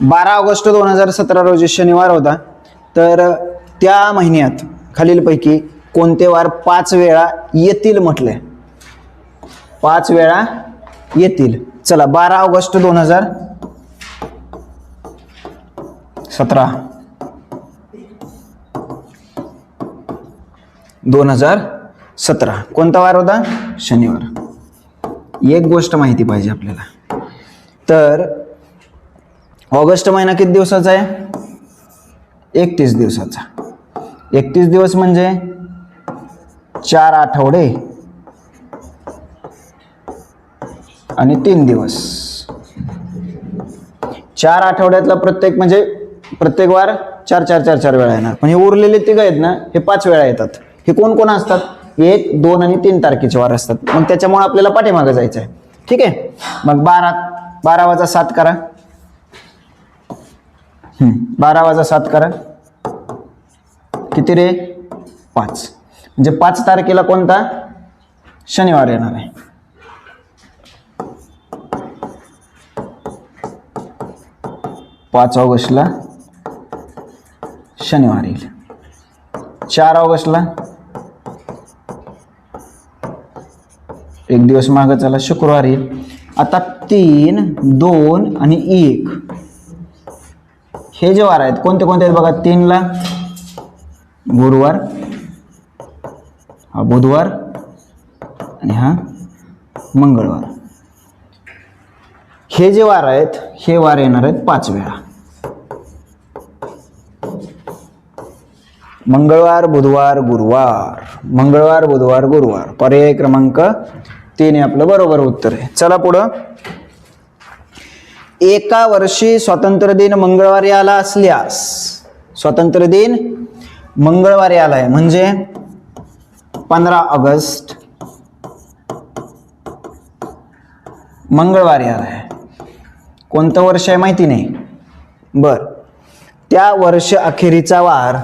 बारा ऑगस्ट दोन हजार सतरा रोजी शनिवार होता. तर त्या महिन्यात खालीलपैकी कोणते वार पाच वेळा येतील म्हटले? पाच वेळा येतील. चला बारा ऑगस्ट दोन हजार सतरा. दोन हजार सतरा. कोणता वार होता? शनिवार. एक गोष्ट माहिती पाहिजे आपल्याला. तर ऑगस्ट महिना किती दिवसाचा आहे? एकतीस दिवसाचा. एकतीस दिवस म्हणजे चार आठवडे. आणि तीन दिवस. चार आठवड्यातला प्रत्येक म्हणजे प्रत्येक वार चार चार चार चार वेळा येणार. पण हे उरलेले तिघ आहेत ना हे पाच वेळा येतात. हे कोण कोण असतात? एक दोन आणि तीन तारखेचे वार असतात. मग त्याच्यामुळे आपल्याला पाठीमागं जायचं आहे ठीक आहे? मग बारा बारा वाजा सात करा. बारा वाजा सात करा. किती रे? पाच. म्हणजे पाच तारखेला कोणता? शनिवार येणार आहे. पाच ऑगस्टला शनिवार येईल. चार ऑगस्टला एक दिवस मागं चला शुक्रवार येईल. आता तीन दोन आणि एक. हे जे वार आहेत कोणते कोणते आहेत बघा? तीनला गुरुवार हा बुधवार आणि हा मंगळवार. हे जे वार आहेत हे वार येणार आहेत पाच वेळा. मंगळवार बुधवार गुरुवार. मंगळवार बुधवार गुरुवार. पर्याय क्रमांक तीन हे आपलं बरोबर उत्तर आहे. चला पुढं. एका वर्षी स्वातंत्र्य दिन मंगळवारी आला असल्यास स्वातंत्र्य दिन मंगळवारी आलाय. म्हणजे पंधरा ऑगस्ट मंगळवारी आलाय. कोणतं वर्ष आहे माहिती नाही. बर. त्या वर्ष अखेरीचा वार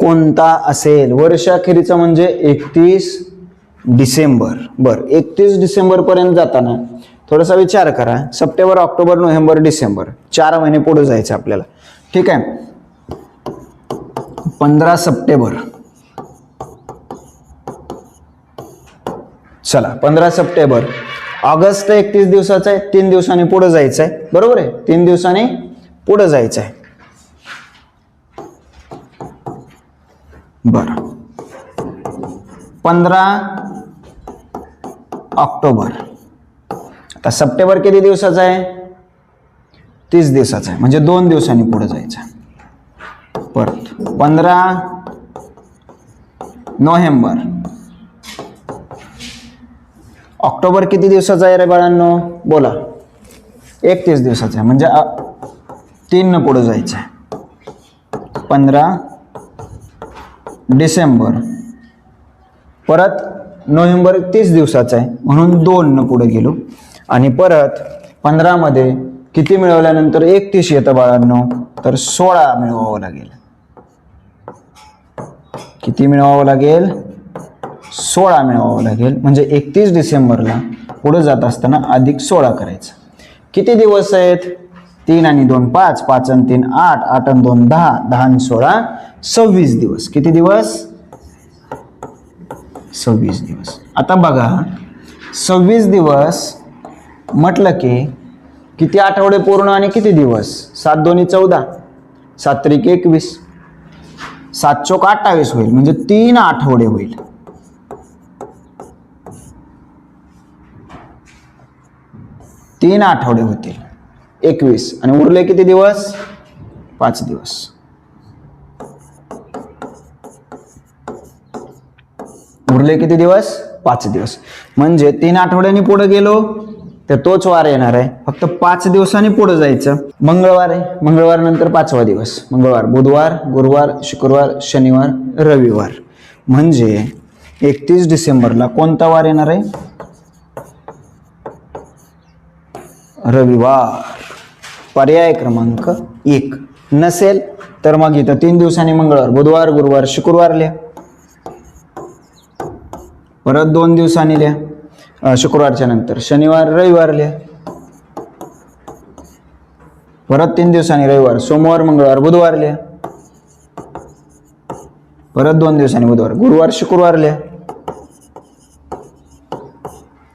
कोणता असेल? वर्ष अखेरीचा म्हणजे एकतीस डिसेंबर. बर एकतीस डिसेंबर पर्यंत जाताना थोडासा विचार करा. September October November December. चार महिने पुढे जायचं आपल्याला. ठीक आहे? पंधरा सप्टेंबर. चला पंधरा सप्टेंबर. ऑगस्ट एकतीस दिवसाचा आहे तीन दिवसांनी पुढे जायचं आहे. बरोबर आहे? तीन दिवसांनी पुढे जायचं आहे. बर. पंधरा ऑक्टोबर. आता सप्टेंबर किती दिवसाचा आहे? तीस दिवसाचा आहे. म्हणजे दोन दिवसांनी पुढे जायचं आहे. परत पंधरा नोव्हेंबर. ऑक्टोबर किती दिवसाचा आहे रे बाळांनो? बोला. एकतीस दिवसाचा आहे. म्हणजे तीन पुढं पुढे जायचं आहे. पंधरा डिसेंबर. परत नोव्हेंबर तीस दिवसाचा आहे. म्हणून दोन पुढे गेलो. आणि परत पंधरामध्ये किती मिळवल्यानंतर एकतीस येतं बाळांनो? तर सोळा मिळवावं लागेल. किती मिळवावं लागेल? सोळा मिळवावं लागेल. म्हणजे एकतीस डिसेंबरला पुढे जात असताना अधिक सोळा करायचं. किती दिवस आहेत? तीन आणि दोन पाच पाच आणि तीन आठ आठ आणि दोन दहा दहा आणि सोळा सव्वीस दिवस. किती दिवस? सव्वीस दिवस. आता बघा सव्वीस दिवस म्हटलं की किती आठवडे पूर्ण आणि किती दिवस? सात दोन्ही चौदा. सात त्रिक एकवीस. सात चोक अठ्ठावीस होईल म्हणजे तीन आठवडे होईल. तीन आठवडे होतील. एकवीस. आणि उरले किती दिवस? पाच दिवस. उरले किती दिवस? पाच दिवस. म्हणजे तीन आठवड्यांनी पुढे गेलो तर तोच वार येणार आहे. फक्त पाच दिवसांनी पुढे जायचं. मंगळवार आहे. मंगळवार नंतर पाचवा दिवस. मंगळवार बुधवार गुरुवार शुक्रवार शनिवार रविवार. म्हणजे एकतीस डिसेंबरला कोणता वार येणार आहे? रविवार. पर्याय क्रमांक एक. नसेल तर मग इथं तीन दिवसांनी मंगळवार बुधवार गुरुवार शुक्रवार लिहा. परत दोन दिवसांनी लिहा. शुक्रवारच्या नंतर. शनिवार रविवार लिहा. परत तीन दिवसांनी रविवार सोमवार मंगळवार बुधवार लिहा. परत दोन दिवसांनी बुधवार गुरुवार शुक्रवार लिहा.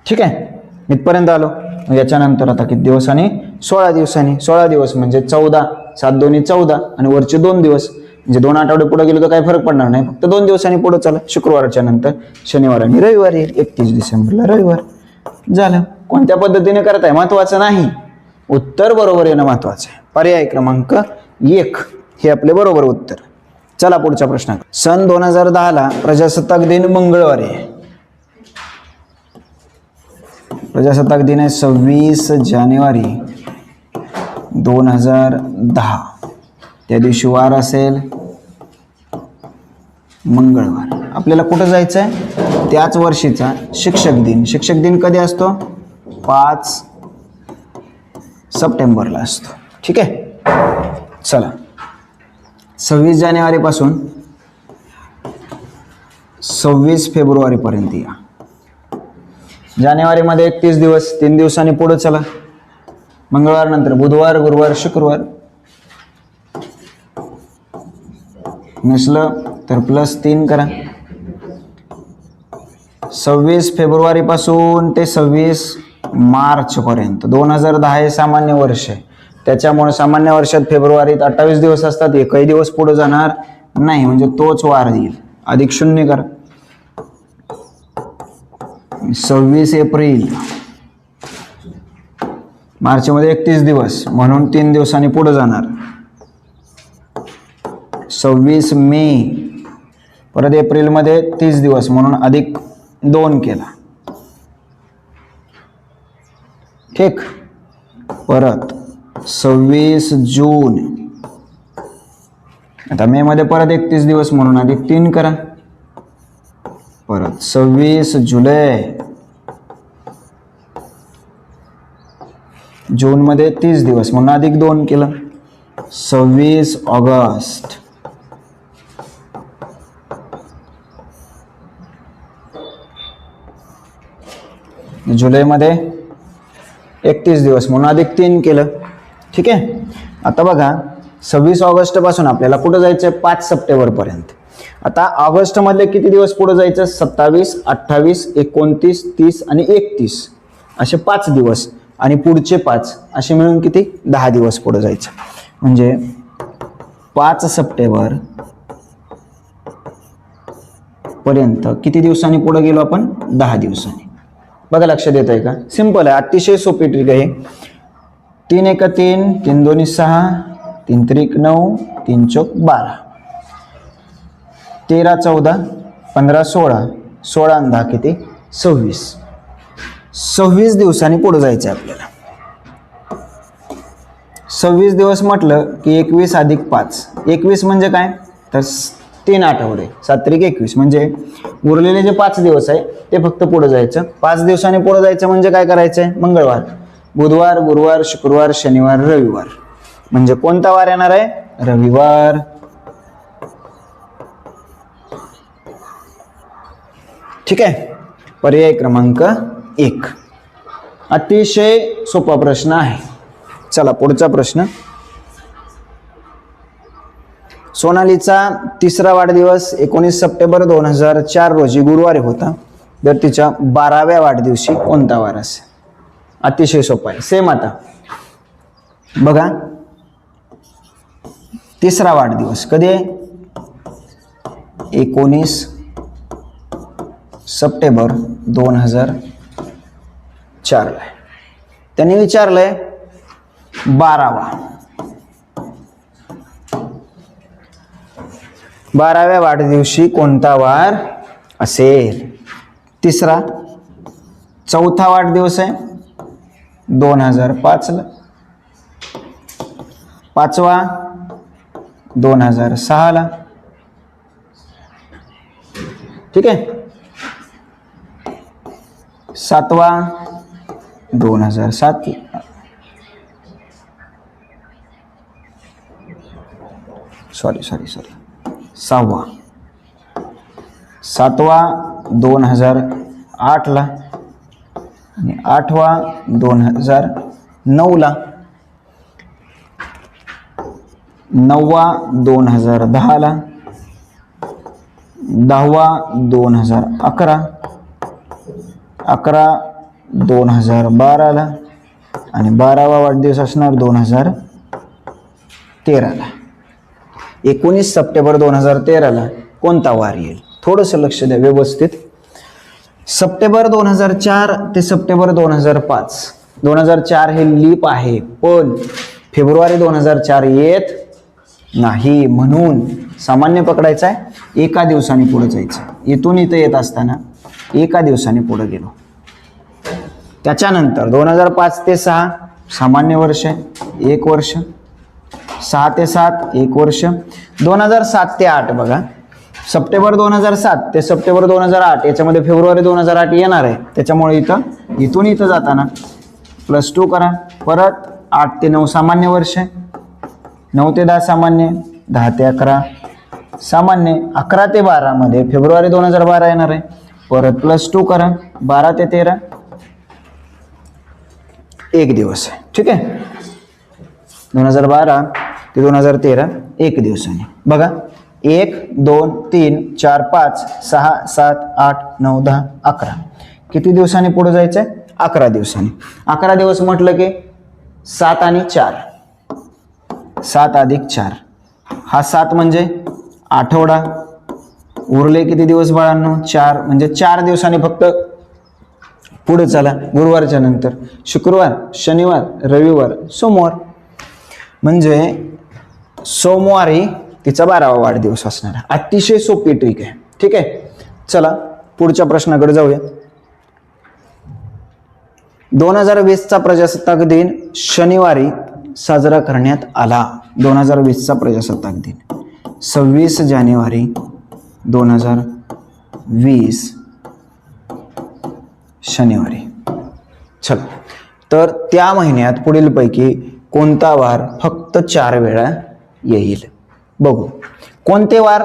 ठीक आहे? इथपर्यंत आलो. याच्यानंतर आता किती दिवसांनी? सोळा दिवसांनी. सोळा दिवस म्हणजे चौदा. सात दोन्ही चौदा आणि वरचे दोन दिवस. म्हणजे दोन आठवडे पुढे गेलो तर काही फरक पडणार नाही. फक्त दोन दिवसांनी पुढे चला. शुक्रवारच्या नंतर शनिवार आणि रविवार येईल. एकतीस डिसेंबरला रविवार. झालं. कोणत्या पद्धतीने करताय? महत्वाचं नाही. उत्तर बरोबर येणं महत्वाचं आहे. पर्याय क्रमांक एक हे आपले बरोबर उत्तर. चला पुढचा प्रश्न सन दोन हजार दहाला प्रजासत्ताक दिन मंगळवारी आहे. प्रजासत्ताक दिन आहे सव्वीस जानेवारी दोन हजार दहा. त्या दिवशी वार असेल मंगळवार. आपल्याला कुठं जायचं आहे त्याच वर्षीचा शिक्षक दिन. शिक्षक दिन कधी असतो? पाच सप्टेंबरला असतो. ठीक आहे? चला. सव्वीस जानेवारीपासून सव्वीस फेब्रुवारीपर्यंत या. जानेवारीमध्ये एकतीस दिवस तीन दिवसांनी पुढं चला. मंगळवार नंतर बुधवार गुरुवार शुक्रवार. नसलं तर प्लस तीन करा. सव्वीस फेब्रुवारीपासून ते सव्वीस मार्चपर्यंत. दोन हजार दहा हे सामान्य वर्ष आहे. त्याच्यामुळे सामान्य वर्षात फेब्रुवारीत अठ्ठावीस दिवस असतात एकही दिवस पुढे जाणार नाही. म्हणजे तोच वार येईल. अधिक शून्य करा. सव्वीस एप्रिल. मार्चमध्ये एकतीस दिवस. म्हणून तीन दिवसांनी पुढे जाणार. सव्वीस मे. परत एप्रिलमध्ये तीस दिवस म्हणून अधिक दोन केला. ठीक. परत सव्वीस जून. आता मे मध्ये परत एकतीस दिवस म्हणून अधिक तीन करा. परत सव्वीस जुलै. जूनमध्ये तीस दिवस म्हणून अधिक दोन केलं. सव्वीस ऑगस्ट. जुलैमध्ये एकतीस दिवस म्हणून अधिक तीन केलं. ठीक आहे? आता बघा सव्वीस ऑगस्टपासून आपल्याला कुठं जायचं आहे पाच सप्टेंबरपर्यंत. आता ऑगस्टमधले किती दिवस पुढं जायचं? सत्तावीस अठ्ठावीस एकोणतीस तीस आणि एकतीस. असे पाच दिवस आणि पुढचे पाच असे मिळून किती? दहा दिवस पुढं जायचं. म्हणजे पाच सप्टेंबर पर्यंत किती दिवसांनी पुढे गेलो आपण? दहा दिवसांनी. बघा लक्ष देत आहे का? सिंपल आहे. अतिशय सोपी ट्रिक आहे तीन एका तीन तीन दोन्ही सहा तीन त्रिक नऊ तीन चौक बारा. तेरा चौदा पंधरा सोळा. सोळा आणि दहा किती? सव्वीस. सव्वीस दिवसांनी पुढे जायचं आहे आपल्याला. सव्वीस दिवस म्हटलं की एकवीस अधिक पाच. एकवीस म्हणजे काय? तर तीन आठवडे सात्रिक एकवीस. म्हणजे उरलेले जे पाच दिवस आहे ते फक्त पुढे जायचं. पाच दिवसांनी पुढे जायचं म्हणजे काय करायचं आहे मंगळवार. बुधवार गुरुवार शुक्रवार शनिवार रविवार. म्हणजे कोणता वार येणार आहे? रविवार. ठीक आहे? पर्याय क्रमांक एक. अतिशय सोपा प्रश्न आहे. चला पुढचा प्रश्न. सोनालीचा तिसरा वाढदिवस एकोणीस सप्टेंबर दोन हजार चार रोजी गुरुवारी होता. तर तिच्या बाराव्या वाढदिवशी कोणता वार असेल? अतिशय सोपा आहे. सेम आता. बघा. तिसरा वाढदिवस कधी आहे? एकोणीस सप्टेंबर दोन हजार चारला आहे. त्यांनी विचारलंय बारावा. बाराव्या वाढदिवशी कोणता वार असेल? तिसरा चौथा वाढदिवस आहे. दोन हजार पाचला. पाचवा दोन हजार सहाला. ठीक आहे? सातवा दोन हजार सात. सॉरी सॉरी सॉरी सहावा. सातवा दोन हजार आठला आणि आठवा दोन हजार नऊला. नववा दोन हजार दहाला. दहावा दोन हजार अकरा. अकरा दोन हजार बाराला. आणि बारावा वाढदिवस असणार दोन हजार तेराला. एकोणीस सप्टेंबर दोन हजार तेराला कोणता वार येईल? थोडंसं लक्ष द्या व्यवस्थित. सप्टेंबर दोन हजार चार ते सप्टेंबर दोन हजार पाच. दोन हजार चार हे लीप आहे पण फेब्रुवारी दोन हजार चार येत नाही म्हणून सामान्य पकडायचं आहे एका दिवसाने पुढे जायचं इथून इथं येत असताना एका दिवसाने पुढे गेलो. त्याच्यानंतर दोन हजार पाच ते सहा सामान्य वर्ष आहे एक वर्ष. सहा ते सात एक वर्ष. दोन हजार सात ते आठ बघा. सप्टेंबर दोन हजार सात ते सप्टेंबर दोन हजार आठ याच्यामध्ये फेब्रुवारी दोन हजार आठ येणार आहे. त्याच्यामुळे इथं इथून इथं जाताना प्लस टू करा. परत आठ ते नऊ सामान्य वर्ष नऊ ते दहा सामान्य दहा ते अकरा सामान्य. अकरा ते बारामध्ये फेब्रुवारी दोन हजार बारा येणार आहे. परत प्लस टू करा. बारा ते तेरा. एक दिवस आहे. ठीक आहे? दोन हजार बारा ते दोन हजार तेरा एक दिवसाने बघा एक दोन तीन चार पाच सहा सात आठ नऊ दहा अकरा. किती दिवसांनी पुढे जायचं आहे अकरा दिवसांनी. अकरा दिवस म्हटलं की सात आणि चार. सात अधिक चार. हा सात म्हणजे आठवडा. उरले किती दिवस बाळांनो? चार. म्हणजे चार दिवसांनी फक्त पुढे चला गुरुवारच्या नंतर. शुक्रवार शनिवार रविवार सोमवार. म्हणजे सोमवारी तिचा बारावा वाढदिवस असणार अतिशय सोपी ट्रिक आहे. ठीक आहे? चला पुढच्या प्रश्नाकडे जाऊया. दोन हजार वीसचा प्रजासत्ताक दिन शनिवारी साजरा करण्यात आला. दोन हजार वीसचा प्रजासत्ताक दिन. सव्वीस जानेवारी दोन हजार वीस शनिवारी. चला. तर त्या महिन्यात पुढीलपैकी कोणता वार फक्त चार वेळा येईल. बघू. कोणते वार?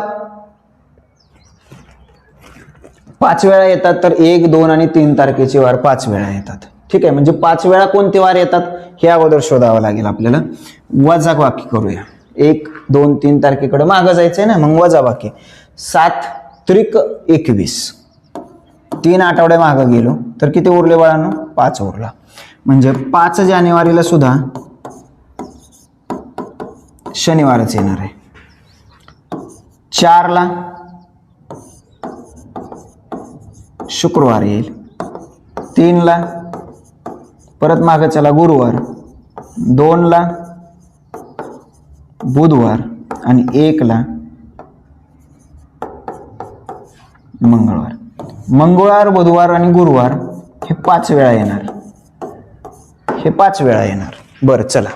पाच वेळा येतात तर एक दोन आणि तीन तारखेचे वार पाच वेळा येतात. ठीक आहे म्हणजे पाच वेळा कोणते वार येतात? हे अगोदर शोधावं लागेल आपल्याला. वजा वाक्य करूया. एक दोन तीन तारखेकडे मागं जायचंय ना मग वजा वाक्य सात त्रिक एकवीस. तीन आठवड्या मागं गेलो तर किती उरले बाळांनो? पाच उरला. म्हणजे पाच जानेवारीला सुद्धा शनिवारच येणार आहे. चारला शुक्रवार येईल. तीनला परत मागं चला गुरुवार. दोनला बुधवार आणि एकला मंगळवार. मंगळवार बुधवार आणि गुरुवार हे पाच वेळा येणार. हे पाच वेळा येणार. बरं चला.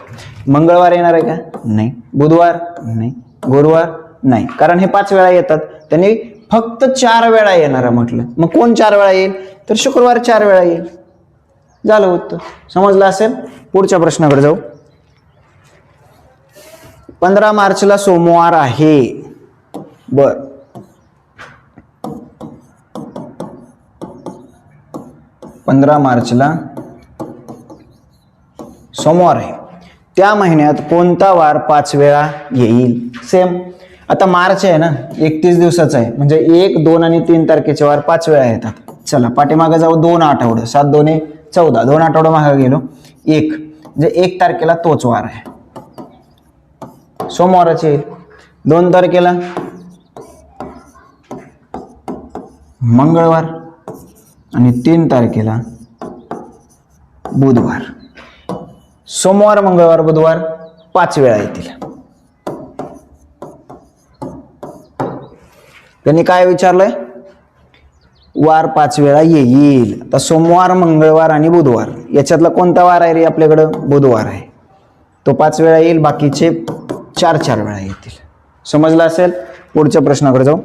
मंगळवार येणार आहे का? नाही. बुधवार? नाही. गुरुवार? नाही. कारण हे पाच वेळा येतात. त्यांनी फक्त चार वेळा येणार म्हटलं. मग कोण चार वेळा येईल? तर शुक्रवार चार वेळा येईल. झालं उत्तर. समजलं असेल? पुढच्या प्रश्नाकडे जाऊ. पंधरा मार्चला सोमवार आहे. बर. पंधरा मार्चला सोमवार आहे. त्या महिन्यात कोणता वार पाच वेळा येईल? सेम आता मार्च आहे ना एकतीस दिवसाचा आहे. म्हणजे एक दोन आणि तीन तारखेचे वार पाच वेळा येतात. चला पाठीमागं जाऊ दोन आठवडं. सात दोन्ही चौदा. दोन आठवडं मागं गेलो. एक. म्हणजे एक तारखेला तोच वार आहे. सोमवाराचे येईल. दोन तारखेला? मंगळवार. आणि तीन तारखेला बुधवार. सोमवार मंगळवार बुधवार पाच वेळा येतील. त्यांनी काय विचारलंय? वार पाच वेळा येईल. आता सोमवार मंगळवार आणि बुधवार याच्यातला कोणता वार आहे रे आपल्याकडं? बुधवार आहे. तो पाच वेळा येईल बाकीचे चार चार वेळा येतील. समजलं असेल? पुढच्या प्रश्नाकडे जाऊ.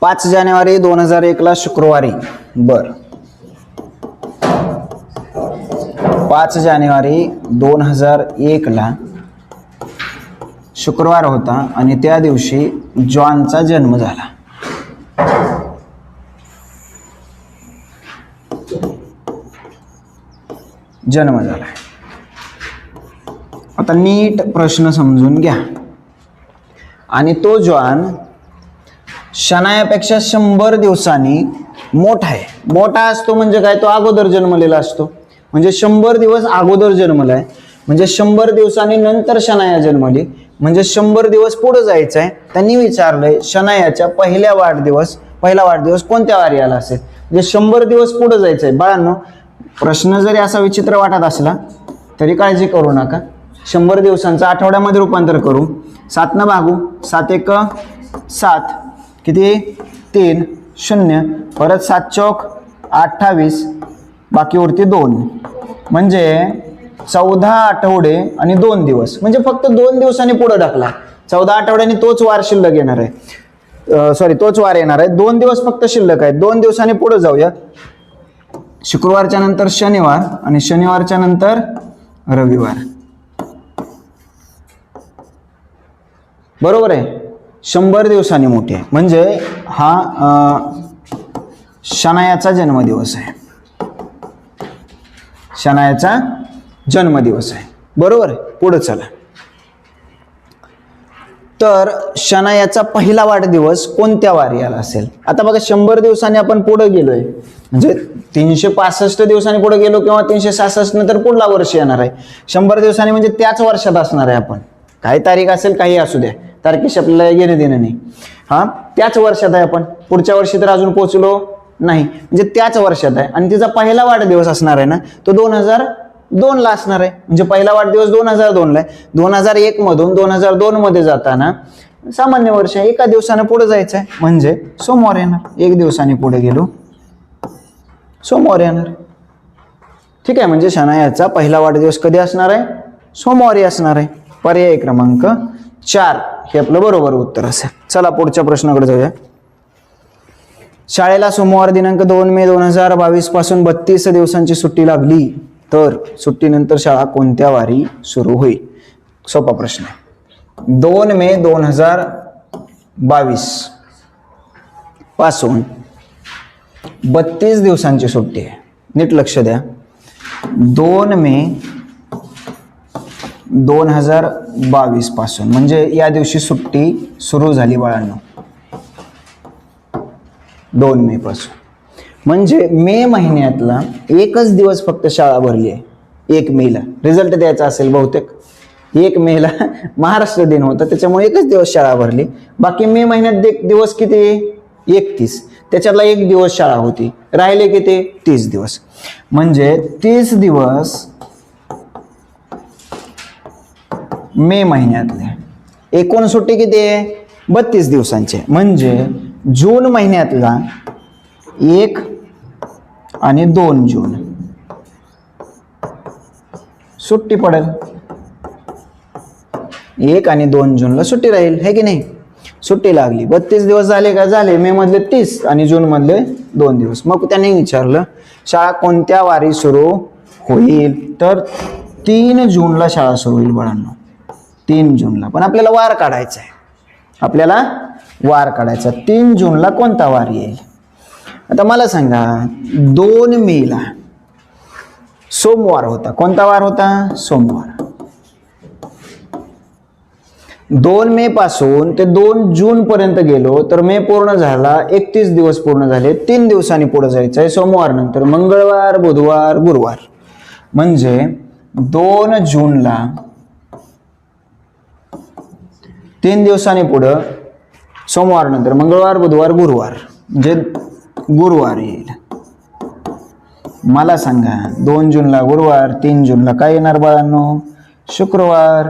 पाच जानेवारी दोन हजार एकला शुक्रवारी. बरं. पाच जानेवारी दोन हजार एकला शुक्रवार होता आणि त्या दिवशी जॉनचा जन्म झाला. जन्म झाला. आता नीट प्रश्न समजून घ्या. आणि तो जॉन शनायापेक्षा शंभर दिवसांनी मोठा आहे. मोठा असतो म्हणजे काय? तो अगोदर जन्मलेला असतो. म्हणजे शंभर दिवस अगोदर जन्मलाय म्हणजे शंभर दिवसांनी नंतर शनाया जन्मली. म्हणजे शंभर दिवस पुढे जायचं आहे त्यांनी विचारलंय शनायाच्या पहिल्या वाढदिवस पहिला वाढदिवस कोणत्या वारी आला असेल? म्हणजे शंभर दिवस पुढे जायचं आहे बाळांनो प्रश्न जरी असा विचित्र वाटत असला तरी काळजी करू नका. शंभर दिवसांचं आठवड्यामध्ये रूपांतर करू. सातनं भागू. सात एक सात. किती? तीन. शून्य. परत सात चौक. अठ्ठावीस. बाकी उरते दोन. म्हणजे चौदा आठवडे आणि दोन दिवस. म्हणजे फक्त दोन दिवसांनी पुढे ढकला. चौदा आठवड्यांनी तोच वार शिल्लक येणार आहे. सॉरी तोच वार येणार आहे. दोन दिवस फक्त शिल्लक आहे दोन दिवसांनी पुढे जाऊया. शुक्रवारच्या नंतर शनिवार आणि शनिवारच्या नंतर रविवार. बरोबर आहे? शंभर दिवसांनी मोठी आहे. म्हणजे हा शनायाचा जन्मदिवस आहे. शनायाचा जन्मदिवस आहे. बरोबर? आहे चला. तर शनायाचा पहिला वाढदिवस कोणत्या वारी आला असेल? आता बघा शंभर दिवसांनी आपण पुढे गेलोय. म्हणजे तीनशे पासष्ट दिवसांनी पुढे गेलो किंवा तीनशे सहासष्ट नंतर पुढला वर्ष येणार आहे. शंभर दिवसांनी म्हणजे त्याच वर्षात असणार आहे आपण. काही तारीख असेल काही असू द्या. तारखेशी आपल्याला घेणं देणं नाही. हा? त्याच वर्षात आहे आपण. पुढच्या वर्षी तर अजून पोचलो. नाही. म्हणजे त्याच वर्षात आहे. आणि तिचा पहिला वाढदिवस असणार आहे ना तो दोन हजार दोनला असणार आहे. म्हणजे पहिला वाढदिवस दोन हजार दोनला आहे. दोन हजार एकमधून दोन हजार दोनमध्ये जाताना सामान्य वर्ष आहे एका दिवसानं पुढे जायचं आहे. म्हणजे सोमवार येणार. एक दिवसाने पुढे गेलो. सोमवार येणार. ठीक आहे. म्हणजे शनायाचा पहिला वाढदिवस कधी असणार आहे? सोमवारी असणार आहे. पर्याय क्रमांक चार. हे आपलं बरोबर उत्तर असेल. चला पुढच्या प्रश्नाकडे जाऊया. शाळेला सोमवार दिनांक दोन मे दोन हजार बावीसपासून बत्तीस दिवसांची सुट्टी लागली तर सुट्टीनंतर शाळा कोणत्या वारी सुरू होईल? सोपा प्रश्न आहे. दोन मे दोन हजार बावीसपासून बत्तीस दिवसांची सुट्टी आहे. नीट लक्ष द्या. दोन मे दोन हजार बावीसपासून म्हणजे या दिवशी सुट्टी सुरू झाली बाळांनो. दोन मे पासून. म्हणजे मे महिन्यातला एकच दिवस फक्त शाळा भरली आहे. एक मेला. रिझल्ट द्यायचा असेल बहुतेक. एक मेला महाराष्ट्र दिन होता त्याच्यामुळे एकच दिवस शाळा भरली. बाकी मे महिन्यात दिवस किती एकतीस. त्याच्यातला एक दिवस शाळा होती. राहिले किती? तीस दिवस. म्हणजे तीस दिवस मे महिन्यातले. एकूण सुट्टी किती आहे? बत्तीस दिवसांचे. म्हणजे जून महिन्यातला एक आणि दोन जून. सुट्टी पडेल. एक आणि दोन जूनला सुट्टी राहील है की नाही? सुट्टी लागली. बत्तीस दिवस झाले का? झाले. मे मधले तीस आणि जून मधले दोन दिवस. मग त्याने विचारलं शाळा कोणत्या वारी सुरू होईल? तर तीन जूनला शाळा सुरू होईल बळांना. तीन जूनला. पण आपल्याला वार काढायचा आहे. आपल्याला वार काढायचा. तीन जूनला कोणता वार येईल? आता मला सांगा दोन मेला सोमवार होता. कोणता वार होता? सोमवार. दोन मे पासून ते दोन जून पर्यंत गेलो तर मे पूर्ण झाला एकतीस दिवस पूर्ण झाले तीन दिवसांनी पुढे जायचं आहे सोमवार नंतर. मंगळवार बुधवार गुरुवार. म्हणजे दोन जूनला तीन दिवसांनी पुढं सोमवार नंतर मंगळवार बुधवार गुरुवार म्हणजे गुरुवार येईल. मला सांगा दोन जूनला गुरुवार तीन जूनला काय येणार बाळांनो? शुक्रवार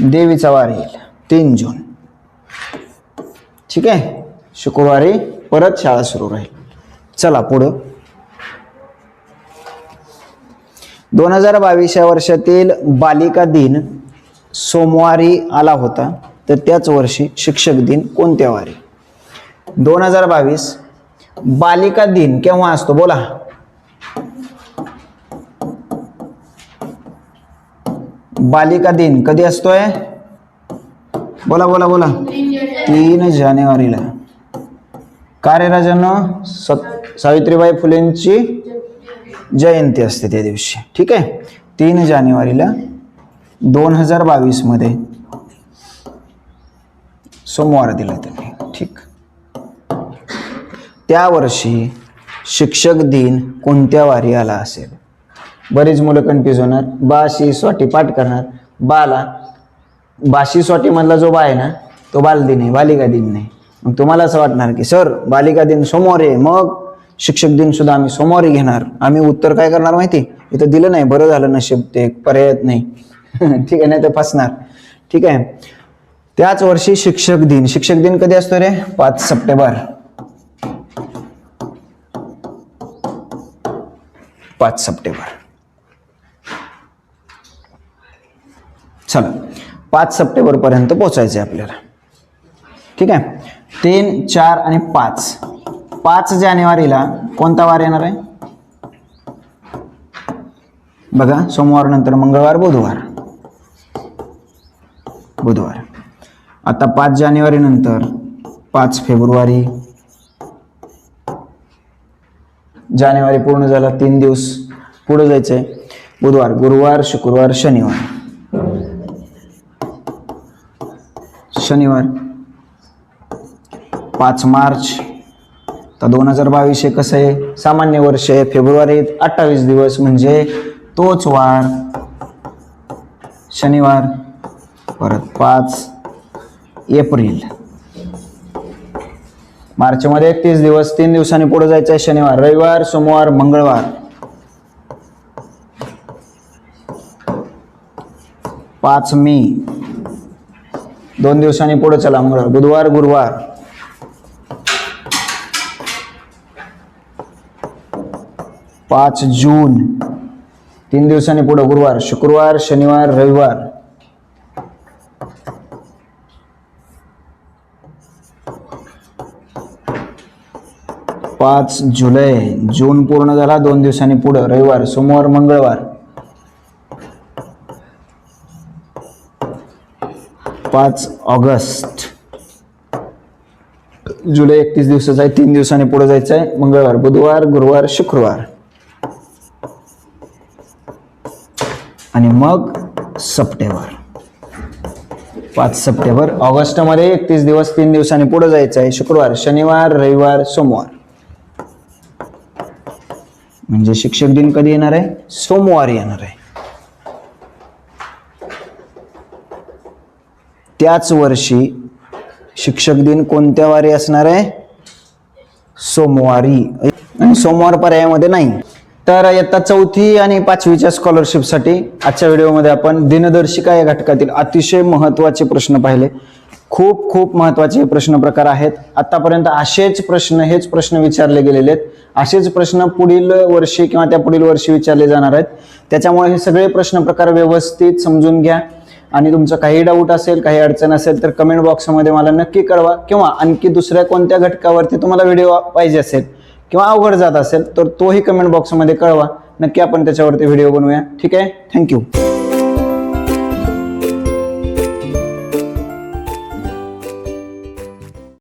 देवीचा वार येईल तीन जून. ठीक आहे? शुक्रवारी परत शाळा सुरू राहील. चला पुढं. दोन हजार बावीस या वर्षातील बालिका दिन सोमवारी आला होता. तर त्याच वर्षी शिक्षक दिन कोणत्या वारी? दोन हजार बावीस बालिका दिन केव्हा असतो? बोला. बालिका दिन कधी असतोय? बोला बोला बोला. तीन जानेवारीला. का रे राजांनो? सत सावित्रीबाई फुलेंची जयंती असते त्या दिवशी. ठीक आहे? तीन जानेवारीला दोन हजार बावीसमध्ये सोमवार दिला त्यांनी. ठीक. त्या वर्षी शिक्षक दिन कोणत्या वारी आला असेल? बरीच मुलं कन्फ्यूज होणार. बाशी स्वाटी पाठ करणार. बाला बाशी स्वाटी मधला जो बा आहे ना तो बालदिन आहे बालिका दिन नाही. मग तुम्हाला असं वाटणार की सर बालिका दिन सोमवारी आहे मग शिक्षक दिन सुद्धा आम्ही सोमवारी घेणार. आम्ही उत्तर काय करणार माहिती? इथं दिलं नाही बरं झालं नशीब ते पर्यायत नाही. ठीक आहे नाही तर फसणार. ठीक आहे. त्याच वर्षी शिक्षक दिन. शिक्षक दिन कधी असतो रे? पाच सप्टेंबर. पाच सप्टेंबर. चला पाच सप्टेंबर पर्यंत पोहोचायचं आहे आपल्याला. ठीक आहे? तीन चार आणि पाच. पाच जानेवारीला कोणता वार येणार आहे? बघा सोमवार नंतर मंगळवार बुधवार. बुधवार. आता पाच जानेवारी नंतर पाच फेब्रुवारी. जानेवारी पूर्ण झाला तीन दिवस पुढे जायचंय. बुधवार गुरुवार शुक्रवार शनिवार. शनिवार. पाच मार्च. तर दोन हजार बावीस हे कसं आहे? सामान्य वर्ष आहे. फेब्रुवारीत अठ्ठावीस दिवस म्हणजे तोच वार. शनिवार. परत पाच. एप्रिल. मार्चमध्ये एकतीस दिवस तीन दिवसांनी पुढे जायचं आहे शनिवार. रविवार सोमवार मंगळवार. पाच मे. दोन दिवसांनी पुढे चला मंगळवार. बुधवार गुरुवार. पाच जून. तीन दिवसांनी पुढे गुरुवार. शुक्रवार शनिवार रविवार. पाच जुलै. जून पूर्ण झाला दोन दिवसांनी पुढं. रविवार सोमवार मंगळवार. पाच ऑगस्ट. जुलै एकतीस दिवसाचा आहे तीन दिवसांनी पुढे जायचं आहे. मंगळवार बुधवार गुरुवार शुक्रवार. आणि मग सप्टेंबर. पाच सप्टेंबर. ऑगस्टमध्ये एकतीस दिवस तीन दिवसांनी पुढे जायचं आहे. शुक्रवार शनिवार रविवार सोमवार. म्हणजे शिक्षक दिन कधी येणार आहे? सोमवारी येणार आहे. त्याच वर्षी शिक्षक दिन कोणत्या वारी असणार आहे? सोमवारी. आणि सोमवार पर्यायामध्ये नाही. तर इयत्ता चौथी आणि पाचवीच्या स्कॉलरशिपसाठी आजच्या व्हिडिओमध्ये आपण दिनदर्शिका या घटकातील अतिशय महत्त्वाचे प्रश्न पाहिले. खूप खूप महत्त्वाचे हे प्रश्न प्रकार आहेत. आतापर्यंत असेच प्रश्न हेच प्रश्न विचारले गेलेले आहेत. असेच प्रश्न पुढील वर्षी किंवा त्या पुढील वर्षी विचारले जाणार आहेत. त्याच्यामुळे हे सगळे प्रश्न प्रकार व्यवस्थित समजून घ्या. आणि तुमचं काही डाऊट असेल काही अडचण असेल तर कमेंट बॉक्समध्ये मला नक्की कळवा. किंवा आणखी दुसऱ्या कोणत्या घटकावरती तुम्हाला व्हिडिओ पाहिजे असेल किंवा अवघड जात असेल तर तोही कमेंट बॉक्समध्ये कळवा. नक्की आपण त्याच्यावरती व्हिडिओ बनवूया. ठीक आहे? थँक्यू